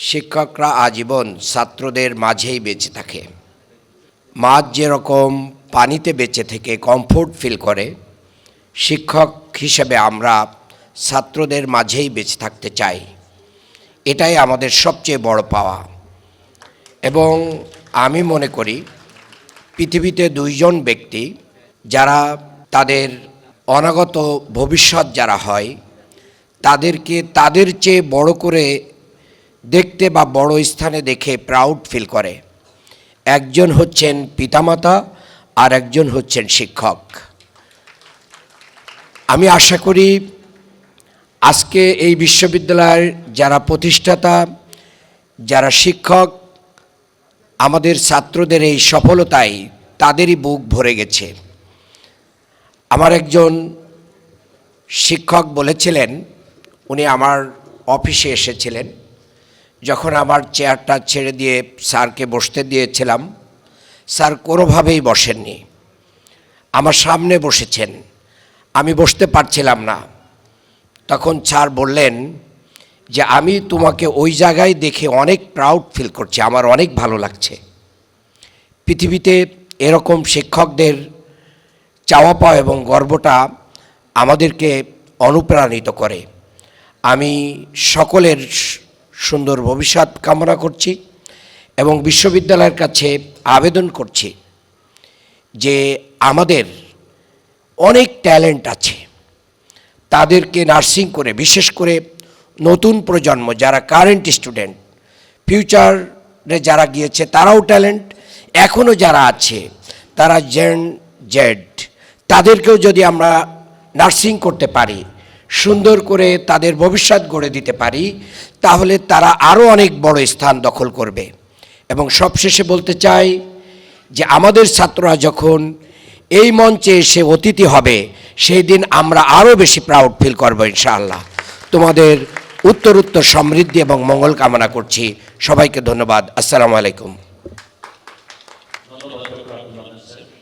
শিক্ষকরা আজীবন ছাত্রদের মাঝেই বেঁচে থাকে। মাছ যেরকম পানিতে বেঁচে থেকে কমফোর্ট ফিল করে, শিক্ষক হিসেবে আমরা ছাত্রদের মাঝেই বেঁচে থাকতে চাই। এটাই আমাদের সবচেয়ে বড় পাওয়া। এবং আমি মনে করি, পৃথিবীতে দুইজন ব্যক্তি যারা তাদের অনাগত ভবিষ্যৎ যারা হয়, তাদেরকে তাদের চেয়ে বড় করে দেখতে বা বড় স্থানে দেখে প্রাউড ফিল করে। একজন হচ্ছেন পিতামাতা, আর একজন হচ্ছেন শিক্ষক। আমি আশা করি আজকে এই বিশ্ববিদ্যালয়ের যারা প্রতিষ্ঠাতা, যারা শিক্ষক, আমাদের ছাত্রদের এই সফলতায় তাদেরই বুক ভরে গেছে। আমার একজন শিক্ষক বলেছিলেন, উনি আমার অফিসে এসেছিলেন। যখন আমার চেয়ারটা ছেড়ে দিয়ে স্যারকে বসতে দিয়েছিলাম, স্যার কোনোভাবেই বসেননি। আমার সামনে বসেছেন। আমি বসতে পারছিলাম না। তখন স্যার বললেন যে, আমি তোমাকে ওই জায়গায় দেখে অনেক প্রাউড ফিল করছি। আমার অনেক ভালো লাগছে। পৃথিবীতে এরকম শিক্ষকদের চাওয়া পাওয়া এবং গর্বটা আমাদেরকে অনুপ্রাণিত করে। আমি সকলের সুন্দর ভবিষ্যৎ কামনা করছি এবং বিশ্ববিদ্যালয়ের কাছে আবেদন করছি যে আমাদের অনেক ট্যালেন্ট আছে। তাদেরকে নার্সিং করে, বিশেষ করে নতুন প্রজন্ম, যারা কারেন্ট স্টুডেন্ট, ফিউচারে যারা গিয়েছে তারাও ট্যালেন্ট। এখনও যারা আছে, তারা জেন জেড, তাদেরকেও যদি আমরা নার্সিং করতে পারি সুন্দর করে তাদের ভবিষ্যৎ গড়ে দিতে পারি, তাহলে তারা আরও অনেক বড় স্থান দখল করবে। এবং সবশেষে বলতে চাই যে আমাদের ছাত্ররা যখন এই মঞ্চে এসে অতিথি হবে, সেই দিন আমরা আরও বেশি প্রাউড ফিল করব ইনশাআল্লাহ। তোমাদের উত্তর উত্তর সমৃদ্ধি এবং মঙ্গল কামনা করছি। সবাইকে ধন্যবাদ। আসসালামু আলাইকুম।